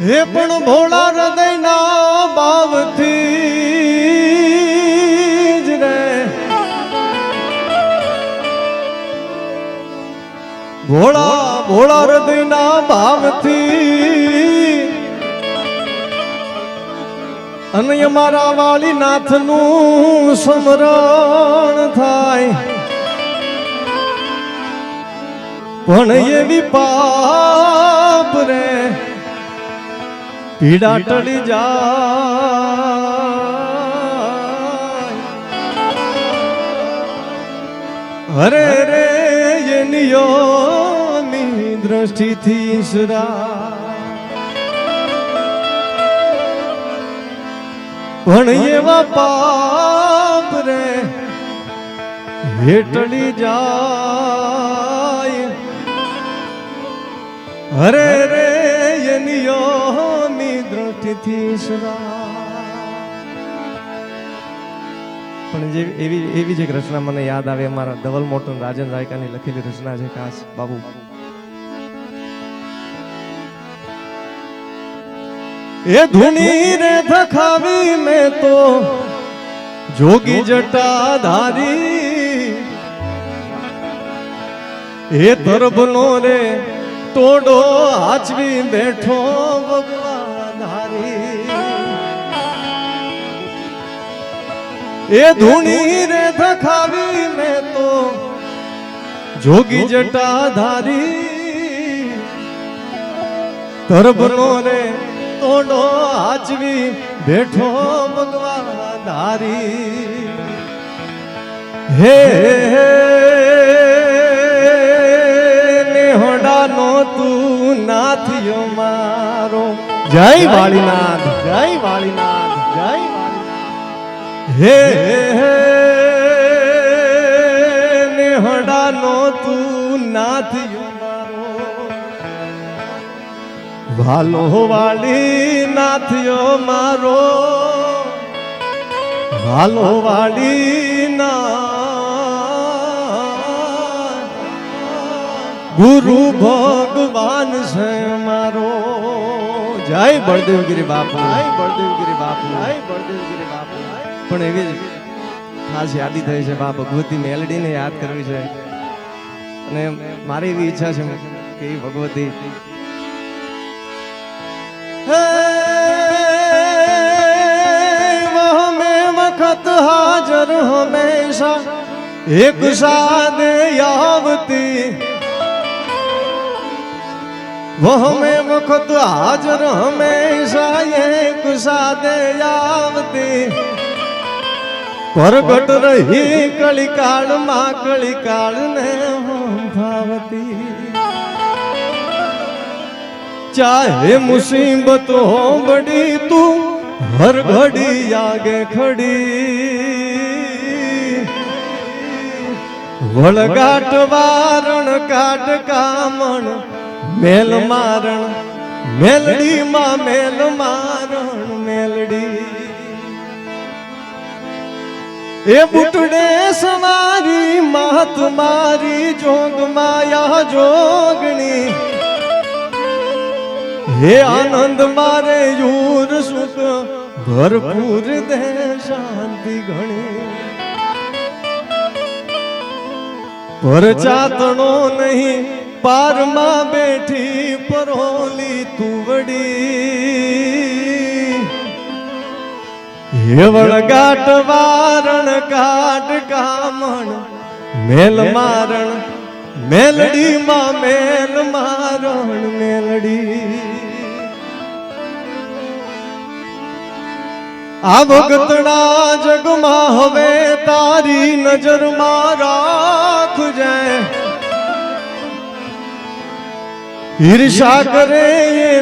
હે પણ ભોળા હૃદયના ભાવથી જ રે ભોળા ભોળા હૃદયના ભાવથી અને અમારા વાળી નાથનું સ્મરણ થાય. પણ એવી પાપ રે પીડા ટળી જાય. અરે રે એની દ્રષ્ટિથી ઈશરા પણ એવા પાપ રે, હેટળી જાય. અરે રે એની પણ જે એવી એવી જ એક રચના મને યાદ આવે અમારા ધવલ મોટન રાજન રાયકાની લખેલી રચના છે ખાસ બાબુ. એ ધૂની રે ધખાવી મે તો જોગી જટા ધારી એ તરબનો રે ટોડો હાચવી બેઠો ધારી એ ધૂણી રે ધખાવી મેં તો જોગી જટા ધારી તરફનો રે તોડો હાચવી બેઠો ભગવાન ધારી હે નેહડાનો જય વાળીનાથ જય વાળીનાથ જય વાળીનાથ. હે નેહડાનો તું નાથ વાલો વાળી નાથયો મારો. વાલો વાળી ના ગુરુ ભગવાન છે મારો. જય બળદેવગીરી બાપુ. જય બળદેવગીરી બાપુ. જય બળદેવગીરી બાપુ. પણ એવી જ ખાસ યાદી થઈ છે બા ભગવતી મેલડીને યાદ કરવી છે. અને મારી એવી ઈચ્છા છે કે ભગવતી વખત હાજર હંમેશા. એક સાદ આવતી વહમે વખત હાજર હંમેશાએ કુસાદે આવતી પરગટ રહી કળિકાળમાં કળિકાળ ને ભાવતી ચાહે મુસીબત હો બડી તું હર ઘડી આગે ખડી વળગાટ વારણ કાટ કામણ મેલ મારણ, મેલડી માં મેલ મારણ, મેલડી. એ બુટડે સવારી, માત મારી, જોગ માયા જોગણી. હે આનંદ મારે યુર સુખ ભરપૂર દે શાંતિ ઘણી. પર ચાતણો નહીં પારમાં બેઠી પરોલી તુવડી. હેવળ ગાટ વારણ, કાટ કામણ મેલ મારણ મેલડી માં મેલ મારણ, મેલડી. આ ભગતના જગમાં હવે તારી નજરમાં રાખજે ઈર્ષા કરે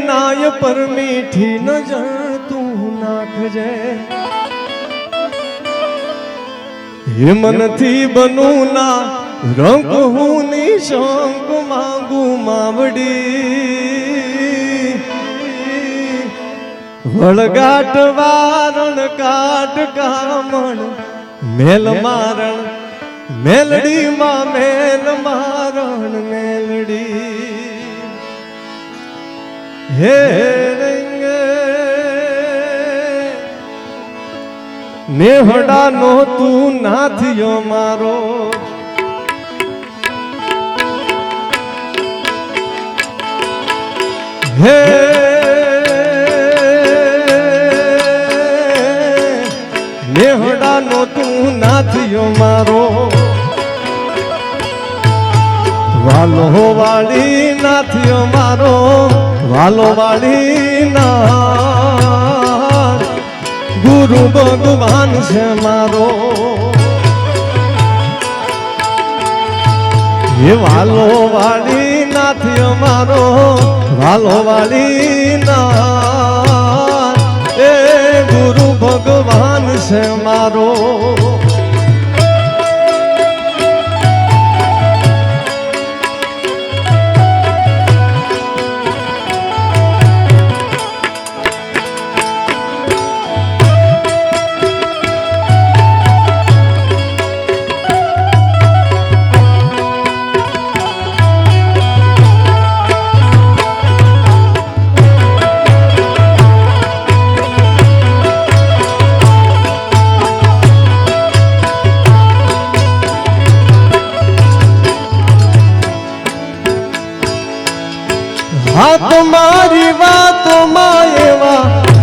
નાય પર મીઠી નજર તું નાખજે. હિમનથી બનું ના રંગ હું નિશંક માંગુ માવડી. વળગાટ વારણ, કાટ કામણ મેલ મારણ મેલડી માં મેલ મારણ, મેલડી. હે નેહડા નો તું નાથિયો મારો. હે નેહડા નો તું નાથિયો મારો. વાલો વાળી નાથિયો મારો. વાલો વાળી ના ગુરુ ભગવાન છે મારો. એ વાલો વાળી નાથિયો અમારો વાલો વાળી ના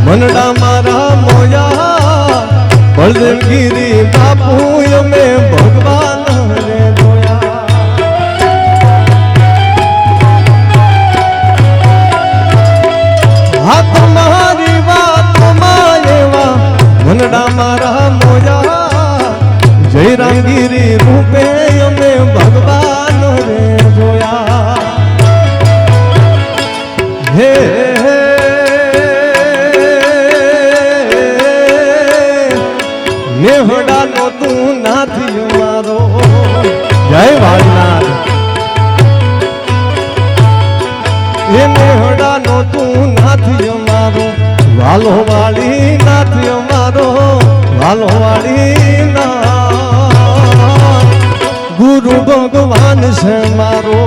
મનડા મારા મોયા બળદેવગીરી બાપુ અમે ભગવાન રે જોયા હા તમારી વાતોમાં એવા મનડા મારા મોયા જય રામગીરી રૂપે વાલો વાળી ના ગુરુ ભગવાન છે મારો.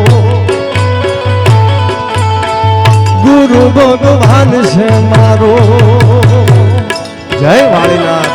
ગુરુ ભગવાન છે મારો. જય વાળીનાથ.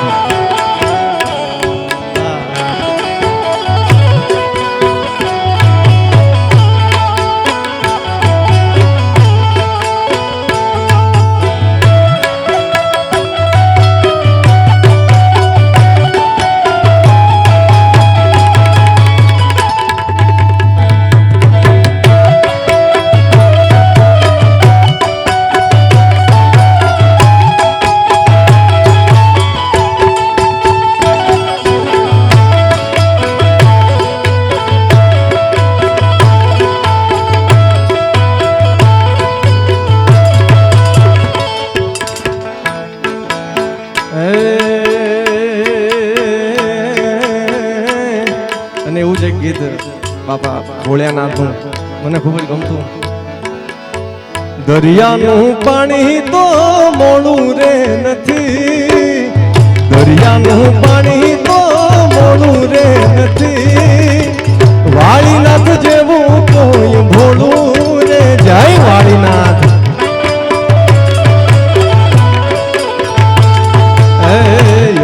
મને ખૂબ જ ગમતું. દરિયાનું પાણી તો મોડું રે નથી. દરિયાનું પાણી તો મોડું રે નથી. વાળીનાથ જેવું કોઈ ભોળું રે. જય વાળીનાથ.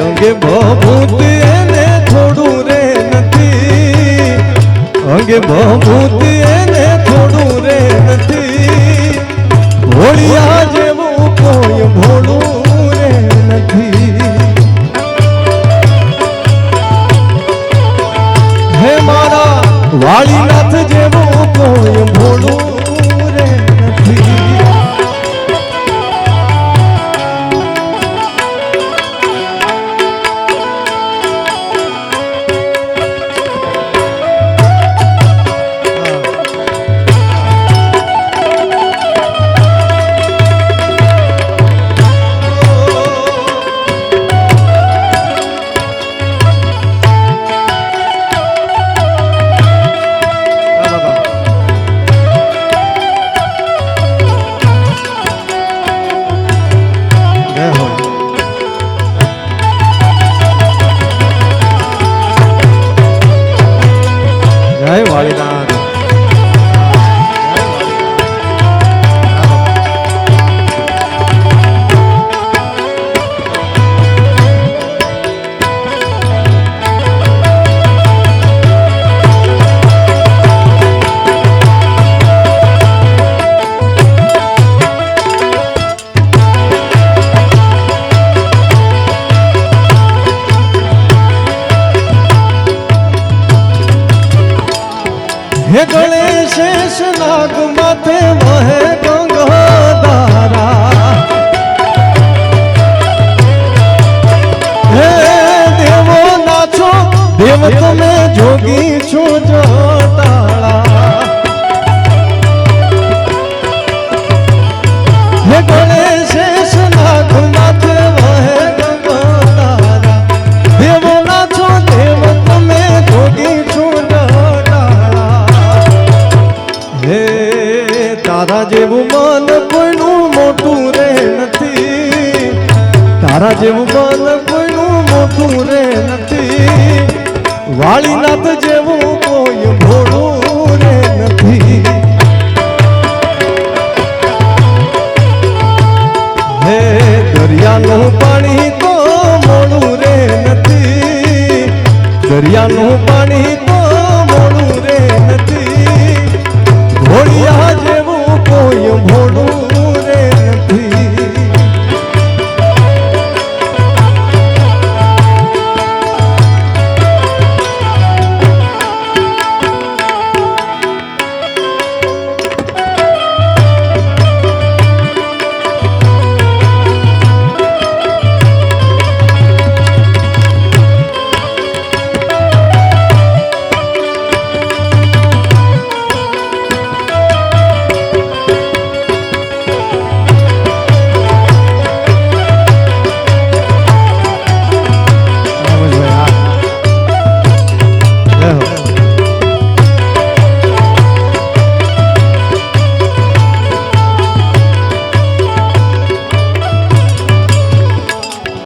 અંગે ભભૂત એને થોડું રે નથી. અંગે ભભૂત ભોળિયા જેવું गणेश नाग महे गंगोदारा हे देवो नाचो देव तुम्हें जोगी छो। જેવું